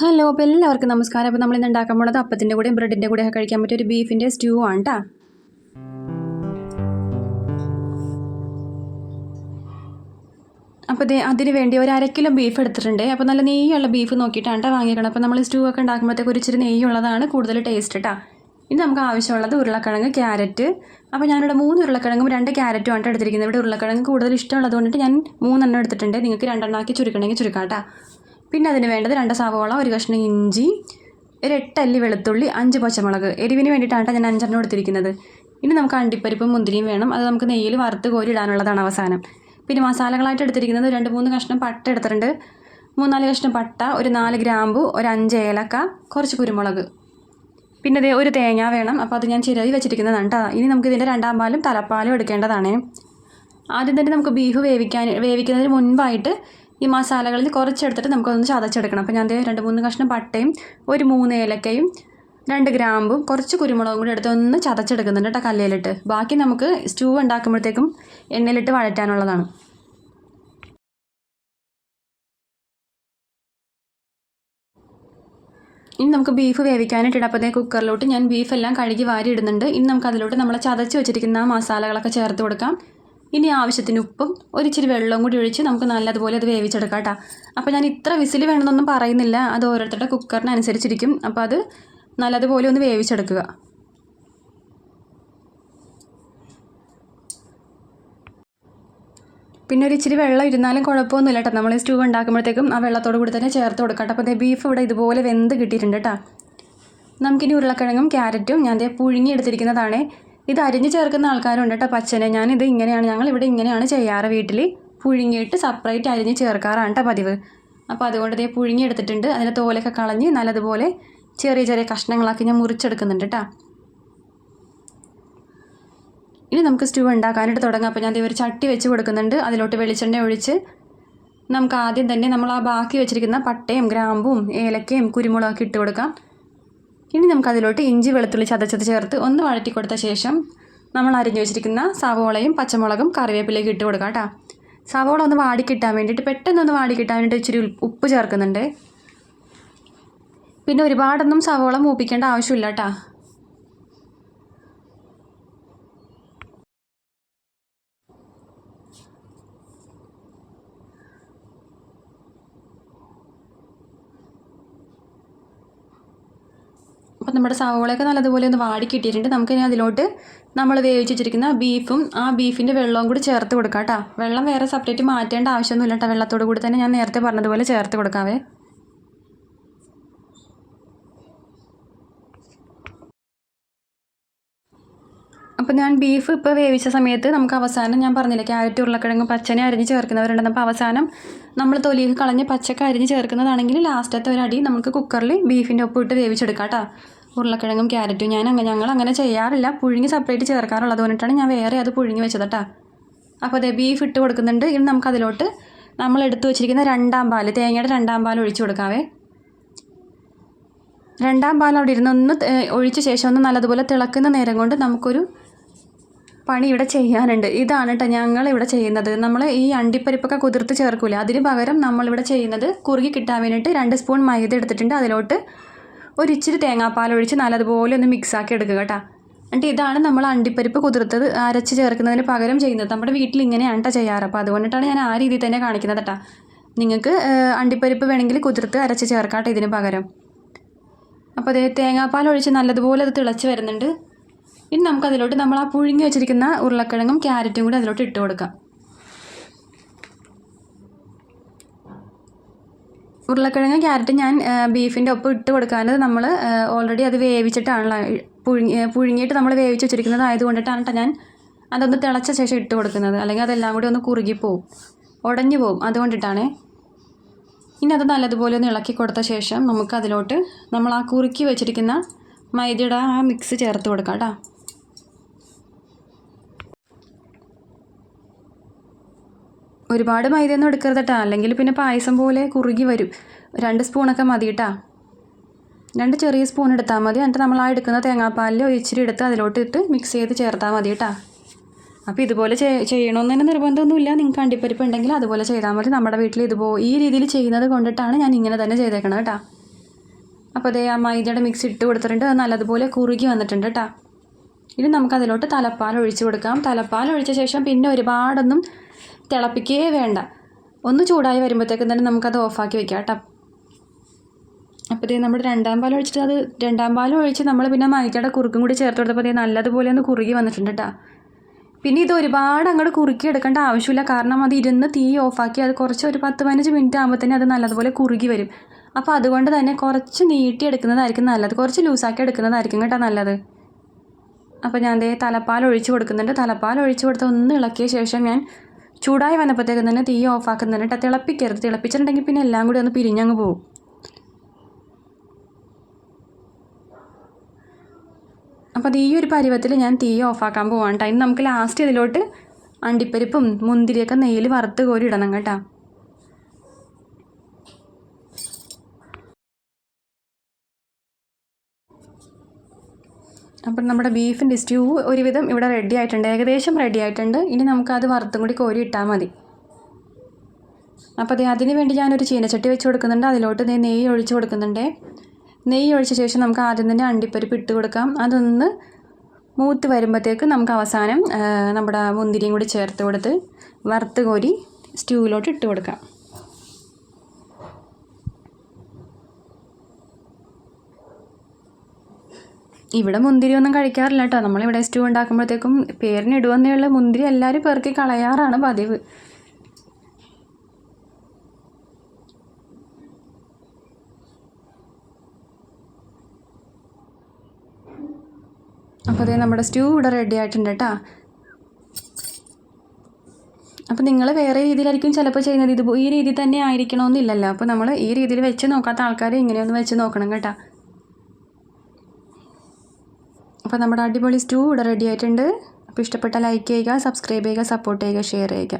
Hello അപ്പോൾ എല്ലാവർക്കും നമസ്കാരം. അപ്പോൾ നമ്മൾ ഇന്ന് ഉണ്ടാക്കാൻ പോണത് അപ്പത്തിന്റെ കൂടെയും ബ്രെഡിന്റെ കൂടെയൊക്കെ കഴിക്കാൻ പറ്റിയ ഒരു ബീഫിന്റെ സ്റ്റ്യൂ ആണ് കേട്ടോ അപ്പോൾ ഇത് അതിന് വേണ്ടി ഒരു അര കിലോ ബീഫ് എടുത്തിട്ടുണ്ട്. അപ്പോൾ നല്ല നെയ്യുള്ള ബീഫ് നോക്കിയിട്ടാണ് കേട്ടോ വാങ്ങിക്കണം അപ്പോൾ നമ്മൾ സ്റ്റൂ ഒക്കെ ഉണ്ടാക്കുമ്പോഴത്തേക്ക് ഒരു ഇച്ചിരി നെയ്യുള്ളതാണ് കൂടുതൽ ടേസ്റ്റ് കേട്ടോ ഇനി നമുക്ക് ആവശ്യമുള്ളത് ഉരുളക്കിഴങ്ങ് ക്യാരറ്റ്. അപ്പോൾ ഞാനിവിടെ മൂന്ന് ഉരുളക്കിഴങ്ങും രണ്ട് ക്യാരറ്റും ആണ് എടുത്തിരിക്കുന്നത്. ഇവിടെ ഉരുളക്കിഴങ്ങ് കൂടുതൽ ഇഷ്ടമുള്ളത് കൊണ്ടിട്ട് ഞാൻ മൂന്നെണ്ണം എടുത്തിട്ടുണ്ട്. നിങ്ങൾക്ക് രണ്ടെണ്ണമാക്കി ചുരുക്കണമെങ്കിൽ ചുരുക്കാം കേട്ടോ പിന്നെ അതിന് വേണ്ടത് രണ്ട് സവോള ഒരു കഷ്ണം ഇഞ്ചി ഒരു എട്ടല്ലി വെളുത്തുള്ളി അഞ്ച് പച്ചമുളക്. എരിവിന് വേണ്ടിയിട്ടാണ് ഞാൻ അഞ്ചെണ്ണം എടുത്തിരിക്കുന്നത്. ഇനി നമുക്ക് അണ്ടിപ്പരിപ്പും മുന്തിരിയും വേണം. അത് നമുക്ക് നെയ്യിൽ വറുത്ത് കോരി ഇടാനുള്ളതാണ് അവസാനം. പിന്നെ മസാലകളായിട്ട് എടുത്തിരിക്കുന്നത് രണ്ട് മൂന്ന് കഷ്ണം പട്ട എടുത്തിട്ടുണ്ട്. മൂന്നാൽ കഷ്ണം പട്ട ഒരു നാല് ഗ്രാമ്പു ഒരു അഞ്ച് ഏലക്ക കുറച്ച് കുരുമുളക്. പിന്നെ ഇതേ ഒരു തേങ്ങ വേണം. അപ്പോൾ അത് ഞാൻ ചിരവി വെച്ചിരിക്കുന്നതാണ് കേട്ടോ ഇനി നമുക്ക് ഇതിന്റെ രണ്ടാം പാലും തലപ്പാലും എടുക്കേണ്ടതാണ്. ആദ്യം തന്നെ നമുക്ക് ബീഫ് വേവിക്കാൻ വേവിക്കുന്നതിന് മുൻപായിട്ട് ഈ മസാലകളിൽ കുറച്ചെടുത്തിട്ട് നമുക്കതൊന്ന് ചതച്ചെടുക്കണം. അപ്പോൾ ഞാൻ രണ്ട് മൂന്ന് കഷ്ണം പട്ടയും ഒരു മൂന്ന് ഏലക്കയും രണ്ട് ഗ്രാമ്പും കുറച്ച് കുരുമുളകും കൂടി എടുത്ത് ഒന്ന് ചതച്ചെടുക്കുന്നുണ്ട് കേട്ടോ കല്ലിലിട്ട്. ബാക്കി നമുക്ക് സ്റ്റൂ ഉണ്ടാക്കുമ്പോഴത്തേക്കും എണ്ണയിലിട്ട് വഴറ്റാനുള്ളതാണ്. ഇനി നമുക്ക് ബീഫ് വേവിക്കാനായിട്ട് ഇടപ്പത്തേ കുക്കറിലോട്ട് ഞാൻ ബീഫെല്ലാം കഴുകി വാരി ഇടുന്നുണ്ട്. ഇനി നമുക്ക് അതിലോട്ട് നമ്മൾ ചതച്ച് വെച്ചിരിക്കുന്ന മസാലകളൊക്കെ ചേർത്ത് കൊടുക്കാം. ഇനി ആവശ്യത്തിന് ഉപ്പും ഒരിച്ചിരി വെള്ളവും കൂടി ഒഴിച്ച് നമുക്ക് നല്ലതുപോലെ അത് വേവിച്ചെടുക്കാം കേട്ടോ. അപ്പോൾ ഞാൻ ഇത്ര വിസിൽ വേണമെന്നൊന്നും പറയുന്നില്ല. അത് ഓരോരുത്തരുടെ കുക്കറിനനുസരിച്ചിരിക്കും. അപ്പോൾ അത് നല്ലതുപോലെ ഒന്ന് വേവിച്ചെടുക്കുക. പിന്നെ ഒരു ഇച്ചിരി വെള്ളം ഇരുന്നാലും കുഴപ്പമൊന്നുമില്ല കേട്ടോ. നമ്മൾ സ്റ്റൂ ഉണ്ടാക്കുമ്പോഴത്തേക്കും ആ വെള്ളത്തോട് കൂടി തന്നെ ചേർത്ത് കൊടുക്കാം കേട്ടോ. അപ്പോൾ ബീഫ് ഇവിടെ ഇതുപോലെ വെന്ത് കിട്ടിയിട്ടുണ്ട് കേട്ടോ. നമുക്കിനി ഉരുളക്കിഴങ്ങും ക്യാരറ്റും ഞാൻ ദേ പുഴുങ്ങി എടുത്തിരിക്കുന്നതാണ്. ഇത് അരിഞ്ഞ് ചേർക്കുന്ന ആൾക്കാരുണ്ട് കേട്ടോ പച്ചനെ. ഞാനിത് ഇങ്ങനെയാണ് ഞങ്ങൾ ഇവിടെ ഇങ്ങനെയാണ് ചെയ്യാറ് വീട്ടിൽ പുഴുങ്ങിയിട്ട് സെപ്പറേറ്റ് അരിഞ്ഞ് ചേർക്കാറാണ് കേട്ടോ പതിവ്. അപ്പോൾ അതുകൊണ്ട് ഇതേ പുഴുങ്ങി എടുത്തിട്ടുണ്ട്. അതിന്റെ തോലൊക്കെ കളഞ്ഞ് നല്ലതുപോലെ ചെറിയ ചെറിയ കഷ്ണങ്ങളാക്കി ഞാൻ മുറിച്ചെടുക്കുന്നുണ്ട് കേട്ടോ ഇനി നമുക്ക് സ്റ്റൂ ഉണ്ടാക്കാനായിട്ട് തുടങ്ങാം. അപ്പോൾ ഞാൻ ഒരു ചട്ടി വെച്ച് കൊടുക്കുന്നുണ്ട്. അതിലോട്ട് വെളിച്ചെണ്ണ ഒഴിച്ച് നമുക്ക് ആദ്യം തന്നെ നമ്മൾ ആ ബാക്കി വെച്ചിരിക്കുന്ന പട്ടയും ഗ്രാമ്പും ഏലക്കയും കുരുമുളകൊക്കെ ഇട്ട് കൊടുക്കാം. ഇനി നമുക്ക് അതിലോട്ട് ഇഞ്ചി വെളുത്തുള്ളി ചതച്ചത് ചേർത്ത് ഒന്ന് വഴറ്റി കൊടുത്ത ശേഷം നമ്മൾ അരിഞ്ഞു വെച്ചിരിക്കുന്ന സവോളയും പച്ചമുളകും കറിവേപ്പിലേക്ക് ഇട്ട് കൊടുക്കാം കേട്ടോ. സവോള ഒന്ന് വാടി കിട്ടാൻ വേണ്ടിയിട്ട് പെട്ടെന്നൊന്ന് വാടി കിട്ടാൻ വേണ്ടിയിട്ട് ഇച്ചിരി ഉപ്പ് ചേർക്കുന്നുണ്ട്. പിന്നെ ഒരുപാടൊന്നും സവോള മൂപ്പിക്കേണ്ട ആവശ്യമില്ല കേട്ടോ അപ്പം നമ്മുടെ സവോളയൊക്കെ നല്ലതുപോലെ ഒന്ന് വാടി കിട്ടിയിട്ടുണ്ട്. നമുക്കിനി അതിലോട്ട് നമ്മൾ വേവിച്ച് വെച്ചിരിക്കുന്ന ബീഫും ആ ബീഫിന്റെ വെള്ളവും കൂടി ചേർത്ത് കൊടുക്കാം കേട്ടോ. വെള്ളം വേറെ സെപ്പറേറ്റ് മാറ്റേണ്ട ആവശ്യമൊന്നുമില്ല കേട്ടോ. വെള്ളത്തോട് കൂടി തന്നെ ഞാൻ നേരത്തെ പറഞ്ഞതുപോലെ ചേർത്ത് കൊടുക്കാവേ. അപ്പോൾ ഞാൻ ബീഫ് ഇപ്പോൾ വേവിച്ച സമയത്ത് നമുക്ക് അവസാനം ഞാൻ പറഞ്ഞില്ലേ ക്യാരറ്റ് ഉരുളക്കിഴങ്ങ് പച്ചനെ അരിഞ്ഞ് ചേർക്കുന്നവരുണ്ടെന്ന്. അപ്പോൾ അവസാനം നമ്മൾ തൊലിയിൽ കളഞ്ഞ് പച്ചക്ക അരിഞ്ഞ് ചേർക്കുന്നതാണെങ്കിൽ ലാസ്റ്റത്തെ ഒരു അടി നമുക്ക് കുക്കറിൽ ബീഫിന്റെ ഒപ്പം ഇട്ട് വേവിച്ചെടുക്കാം കേട്ടോ. ഉരുളക്കിഴങ്ങും ക്യാരറ്റും ഞാൻ അങ്ങനെ ഞങ്ങൾ അങ്ങനെ ചെയ്യാറില്ല. പുഴുങ്ങി സെപ്പറേറ്റ് ചേർക്കാറുള്ളത് കൊണ്ടിട്ടാണ് ഞാൻ വേറെ അത് പുഴുങ്ങി വെച്ചത് കേട്ടോ അപ്പോൾ അതെ ബീഫ് ഇട്ട് കൊടുക്കുന്നുണ്ട്. ഇനി നമുക്ക് അതിലോട്ട് നമ്മൾ എടുത്തു വെച്ചിരിക്കുന്ന രണ്ടാം പാൽ തേങ്ങയുടെ രണ്ടാം പാൽ ഒഴിച്ചു കൊടുക്കാവേ. രണ്ടാം പാൽ അവിടെ ഇരുന്ന് ഒന്ന് ഒഴിച്ച ശേഷം ഒന്ന് നല്ലതുപോലെ തിളക്കുന്ന നേരം കൊണ്ട് നമുക്കൊരു പണി ഇവിടെ ചെയ്യാനുണ്ട്. ഇതാണ് കേട്ടോ ഞങ്ങൾ ഇവിടെ ചെയ്യുന്നത്. നമ്മൾ ഈ അണ്ടിപ്പരിപ്പൊക്കെ കുതിർത്ത് ചേർക്കൂല അതിന് പകരം നമ്മളിവിടെ ചെയ്യുന്നത് കുറുകി കിട്ടാൻ വേണ്ടിയിട്ട് രണ്ട് സ്പൂൺ മൈദ എടുത്തിട്ടുണ്ട്. അതിലോട്ട് ഒരു ഇച്ചിരി തേങ്ങാപ്പാൽ ഒഴിച്ച് നല്ലതുപോലെ ഒന്ന് മിക്സ് ആക്കി എടുക്കുക കേട്ടോ. എന്നിട്ട് ഇതാണ് നമ്മൾ അണ്ടിപ്പരിപ്പ് കുതിർത്തത് അരച്ച് ചേർക്കുന്നതിന് പകരം ചെയ്യുന്നത്. നമ്മുടെ വീട്ടിൽ ഇങ്ങനെയാണ് കേട്ടോ ചെയ്യാറ്. അപ്പോൾ അതുകൊണ്ടിട്ടാണ് ഞാൻ ആ രീതിയിൽ തന്നെ കാണിക്കുന്നത് കേട്ടോ നിങ്ങൾക്ക് അണ്ടിപ്പരിപ്പ് വേണമെങ്കിൽ കുതിർത്ത് അരച്ച് ചേർക്കാം കേട്ടോ ഇതിന് പകരം. അപ്പോൾ അതേ തേങ്ങാപ്പാൽ ഒഴിച്ച് നല്ലതുപോലെ അത് തിളച്ച് വരുന്നുണ്ട്. ഇനി നമുക്കതിലോട്ട് നമ്മൾ ആ പുഴുങ്ങി വെച്ചിരിക്കുന്ന ഉരുളക്കിഴങ്ങും ക്യാരറ്റും കൂടി അതിലോട്ട് ഇട്ട് കൊടുക്കാം. ഉരുളക്കിഴങ്ങ് ക്യാരറ്റ് ഞാൻ ബീഫിന്റെ ഒപ്പം ഇട്ട് കൊടുക്കാനത് നമ്മൾ ഓൾറെഡി അത് വേവിച്ചിട്ടാണല്ലോ പുഴുങ്ങി പുഴുങ്ങിയിട്ട് നമ്മൾ വേവിച്ച് വെച്ചിരിക്കുന്നത് ആയതുകൊണ്ടിട്ടാണ് കേട്ടോ ഞാൻ അതൊന്ന് തിളച്ച ശേഷം ഇട്ട് കൊടുക്കുന്നത്. അല്ലെങ്കിൽ അതെല്ലാം കൂടി ഒന്ന് കുറുകിപ്പോവും ഉടഞ്ഞു പോവും. അതുകൊണ്ടിട്ടാണേ. ഇനി അത് നല്ലതുപോലെ ഒന്ന് ഇളക്കി കൊടുത്ത ശേഷം നമുക്ക് അതിലോട്ട് നമ്മൾ ആ കുറുക്കി വെച്ചിരിക്കുന്ന മൈദയുടെ ആ മിക്സ് ചേർത്ത് കൊടുക്കാം കേട്ടോ ഒരുപാട് മൈദയൊന്നും എടുക്കരുത് കേട്ടോ അല്ലെങ്കിൽ പിന്നെ പായസം പോലെ കുറുകി വരും. രണ്ട് സ്പൂണൊക്കെ മതി കേട്ടോ രണ്ട് ചെറിയ സ്പൂൺ എടുത്താൽ മതി. എന്നിട്ട് നമ്മൾ ആ എടുക്കുന്ന തേങ്ങാപ്പാലിൽ ഇച്ചിരി എടുത്ത് അതിലോട്ട് ഇട്ട് മിക്സ് ചെയ്ത് ചേർത്താൽ മതി കേട്ടോ അപ്പോൾ ഇതുപോലെ ചെയ്- ചെയ്യണമെന്ന് തന്നെ നിർബന്ധമൊന്നുമില്ല. നിങ്ങൾക്ക് അണ്ടിപ്പരിപ്പ് ഉണ്ടെങ്കിൽ അതുപോലെ ചെയ്താൽ മതി. നമ്മുടെ വീട്ടിൽ ഇതുപോ ഈ രീതിയിൽ ചെയ്യുന്നത് കൊണ്ടിട്ടാണ് ഞാൻ ഇങ്ങനെ തന്നെ ചെയ്തേക്കണത് കേട്ടോ. അപ്പോൾ അതേ ആ മൈദയുടെ മിക്സ് ഇട്ട് കൊടുത്തിട്ടുണ്ട്. നല്ലതുപോലെ കുറുകി വന്നിട്ടുണ്ട് കേട്ടോ ഇനി നമുക്ക് അതിലോട്ട് തലപ്പാൽ ഒഴിച്ച് കൊടുക്കാം. തലപ്പാൽ ഒഴിച്ച ശേഷം പിന്നെ ഒരുപാടൊന്നും തിളപ്പിക്കേ വേണ്ട. ഒന്ന് ചൂടായി വരുമ്പോഴത്തേക്കും തന്നെ നമുക്കത് ഓഫാക്കി വെക്കാം കേട്ടോ. അപ്പോൾ നമ്മൾ രണ്ടാം പാൽ ഒഴിച്ചിട്ട് അത് രണ്ടാം പാൽ ഒഴിച്ച് നമ്മൾ പിന്നെ മൈദയുടെ കുറുക്കും കൂടി ചേർത്ത് കൊടുത്തപ്പോൾ നല്ലതുപോലെ ഒന്ന് കുറുകി വന്നിട്ടുണ്ട് കേട്ടോ പിന്നെ ഇത് ഒരുപാട് അങ്ങോട്ട് കുറുക്കി എടുക്കേണ്ട ആവശ്യമില്ല. കാരണം അത് ഇരുന്ന് തീ ഓഫാക്കി അത് കുറച്ച് ഒരു പത്ത് പതിനഞ്ച് മിനിറ്റ് ആകുമ്പോൾ തന്നെ അത് നല്ലതുപോലെ കുറുകി വരും. അപ്പോൾ അതുകൊണ്ട് തന്നെ കുറച്ച് നീട്ടി എടുക്കുന്നതായിരിക്കും നല്ലത്. കുറച്ച് ലൂസാക്കി എടുക്കുന്നതായിരിക്കും കേട്ടോ നല്ലത്. അപ്പോൾ ഞാൻ ദേ തലപ്പാൽ ഒഴിച്ച് കൊടുക്കുന്നുണ്ട്. തലപ്പാൽ ഒഴിച്ച് കൊടുത്ത് ഒന്ന് ഇളക്കിയ ശേഷം ഞാൻ ചൂടായി വന്നപ്പോഴത്തേക്കും തന്നെ തീ ഓഫാക്കുന്നതിന് കേട്ടോ തിളപ്പിക്കരുത്. തിളപ്പിച്ചിട്ടുണ്ടെങ്കിൽ പിന്നെ എല്ലാം കൂടി ഒന്ന് പിരിഞ്ഞങ്ങ് പോകും അപ്പോൾ അത് ഈ ഒരു പരുവത്തിൽ ഞാൻ തീ ഓഫാക്കാൻ പോവാണ് കേട്ടോ ഇനി നമുക്ക് ലാസ്റ്റ് ഇതിലോട്ട് അണ്ടിപ്പരിപ്പും മുന്തിരിയൊക്കെ നെയ്യിൽ വറുത്ത് കോരി ഇടണം കേട്ടോ. അപ്പം നമ്മുടെ ബീഫിന്റെ സ്റ്റ്യൂ ഒരുവിധം ഇവിടെ റെഡി ആയിട്ടുണ്ട്. ഏകദേശം റെഡി ആയിട്ടുണ്ട്. ഇനി നമുക്കത് വറുത്തും കൂടി കോരി ഇട്ടാൽ മതി. അപ്പോൾ അതേ അതിന് വേണ്ടി ഞാനൊരു ചീനച്ചട്ടി വെച്ച് കൊടുക്കുന്നുണ്ട്. അതിലോട്ട് നെയ് നെയ്യ് ഒഴിച്ച് കൊടുക്കുന്നുണ്ട്. നെയ്യ് ഒഴിച്ച ശേഷം നമുക്ക് ആദ്യം തന്നെ അണ്ടിപ്പരിപ്പ് ഇട്ട് കൊടുക്കാം. അതൊന്ന് മൂത്ത് വരുമ്പോഴത്തേക്ക് നമുക്ക് അവസാനം നമ്മുടെ മുന്തിരിയും കൂടി ചേർത്ത് കൊടുത്ത് വറുത്ത് കോരി സ്റ്റ്യൂവിലോട്ട് ഇട്ട് കൊടുക്കാം. ഇവിടെ മുന്തിരി ഒന്നും കഴിക്കാറില്ല കേട്ടോ നമ്മളിവിടെ സ്റ്റൂ ഉണ്ടാക്കുമ്പോഴത്തേക്കും പേരിന് മുന്തിരി എല്ലാവരും പെറുക്കി കളയാറാണ് പതിവ്. അപ്പോൾ അതേ നമ്മുടെ സ്റ്റൂ ഇവിടെ റെഡി ആയിട്ടുണ്ട് കേട്ടോ അപ്പോൾ നിങ്ങൾ വേറെ രീതിയിലായിരിക്കും ചിലപ്പോൾ ചെയ്യുന്നത്. ഇത് ഈ രീതി തന്നെ ആയിരിക്കണമെന്നില്ലല്ലോ അപ്പോൾ നമ്മൾ ഈ രീതിയിൽ വെച്ച് നോക്കാത്ത ആൾക്കാരെ ഇങ്ങനെയൊന്ന് വെച്ച് നോക്കണം കേട്ടോ. അപ്പോൾ നമ്മുടെ അടിപൊളി സ്റ്റൂ ഇവിടെ റെഡി ആയിട്ടുണ്ട്. അപ്പോൾ ഇഷ്ടപ്പെട്ട ലൈക്ക് ചെയ്യുക സബ്സ്ക്രൈബ് ചെയ്യുക സപ്പോർട്ട് ചെയ്യുക ഷെയർ ചെയ്യുക.